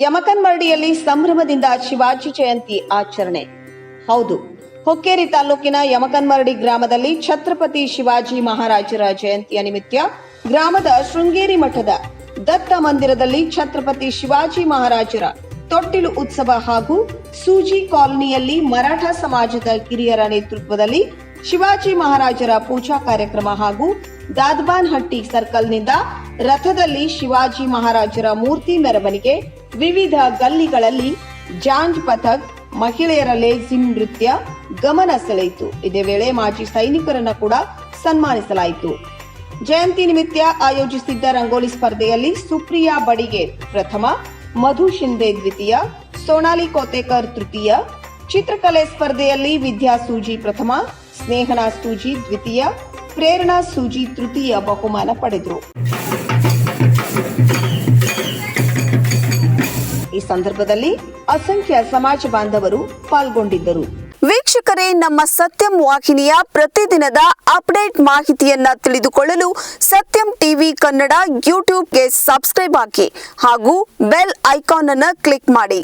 ಯಮಕನ್ಮರಡಿಯಲ್ಲಿ ಸಂಭ್ರಮದಿಂದ ಶಿವಾಜಿ ಜಯಂತಿ ಆಚರಣೆ. ಹೌದು, ಹೊಕ್ಕೇರಿ ತಾಲೂಕಿನ ಯಮಕನ್ಮರಡಿ ಗ್ರಾಮದಲ್ಲಿ ಛತ್ರಪತಿ ಶಿವಾಜಿ ಮಹಾರಾಜರ ಜಯಂತಿಯ ನಿಮಿತ್ತ ಗ್ರಾಮದ ಶೃಂಗೇರಿ ಮಠದ ದತ್ತ ಮಂದಿರದಲ್ಲಿ ಛತ್ರಪತಿ ಶಿವಾಜಿ ಮಹಾರಾಜರ ತೊಟ್ಟಿಲು ಉತ್ಸವ ಹಾಗೂ ಸೂಜಿ ಕಾಲೋನಿಯಲ್ಲಿ ಮರಾಠ ಸಮಾಜದ ಕಿರಿಯರ ನೇತೃತ್ವದಲ್ಲಿ ಶಿವಾಜಿ ಮಹಾರಾಜರ ಪೂಜಾ ಕಾರ್ಯಕ್ರಮ ಹಾಗೂ ದಾದ್ಬಾನ್ ಹಟ್ಟಿ ಸರ್ಕಲ್ನಿಂದ ರಥದಲ್ಲಿ ಶಿವಾಜಿ ಮಹಾರಾಜರ ಮೂರ್ತಿ ಮೆರವಣಿಗೆ, ವಿವಿಧ ಗಲ್ಲಿಗಳಲ್ಲಿ ಜಾಂಜ್ ಪಥಕ್ ಮಹಿಳೆಯರ ಲೇಜಿಮ್ ನೃತ್ಯ ಗಮನ ಸೆಳೆಯಿತು. ಇದೇ ವೇಳೆ ಮಾಜಿ ಸೈನಿಕರನ್ನ ಕೂಡ ಸನ್ಮಾನಿಸಲಾಯಿತು. ಜಯಂತಿ ನಿಮಿತ್ತ ಆಯೋಜಿಸಿದ್ದ ರಂಗೋಲಿ ಸ್ಪರ್ಧೆಯಲ್ಲಿ ಸುಪ್ರಿಯಾ ಬಡಿಗೆ ಪ್ರಥಮ, ಮಧು ಶಿಂದೆ ದ್ವಿತೀಯ, ಸೋನಾಲಿ ಕೋತೇಕರ್ ತೃತೀಯ, ಚಿತ್ರಕಲೆ ಸ್ಪರ್ಧೆಯಲ್ಲಿ ವಿದ್ಯಾ ಸೂಜಿ ಪ್ರಥಮ, ಸ್ನೇಹನಾ ಸೂಜಿ ದ್ವಿತೀಯ ಪ್ರೇರಣಾ ಸೂಜಿ ತೃತೀಯ ಬಹುಮಾನ ಪಡೆದರು. ಈ ಸಂದರ್ಭದಲ್ಲಿ ಅಸಂಖ್ಯ ಸಮಾಜ ಬಾಂಧವರು ಪಾಲ್ಗೊಂಡಿದ್ದರು. ವೀಕ್ಷಕರೇ, ನಮ್ಮ ಸತ್ಯಂ ವಾಹಿನಿಯ ಪ್ರತಿದಿನದ ಅಪ್ಡೇಟ್ ಮಾಹಿತಿಯನ್ನ ತಿಳಿದುಕೊಳ್ಳಲು ಸತ್ಯಂ ಟಿವಿ ಕನ್ನಡ ಯೂಟ್ಯೂಬ್ಗೆ ಸಬ್ಸ್ಕ್ರೈಬ್ ಹಾಕಿ ಹಾಗೂ ಬೆಲ್ ಐಕಾನ್ ಅನ್ನು ಕ್ಲಿಕ್ ಮಾಡಿ.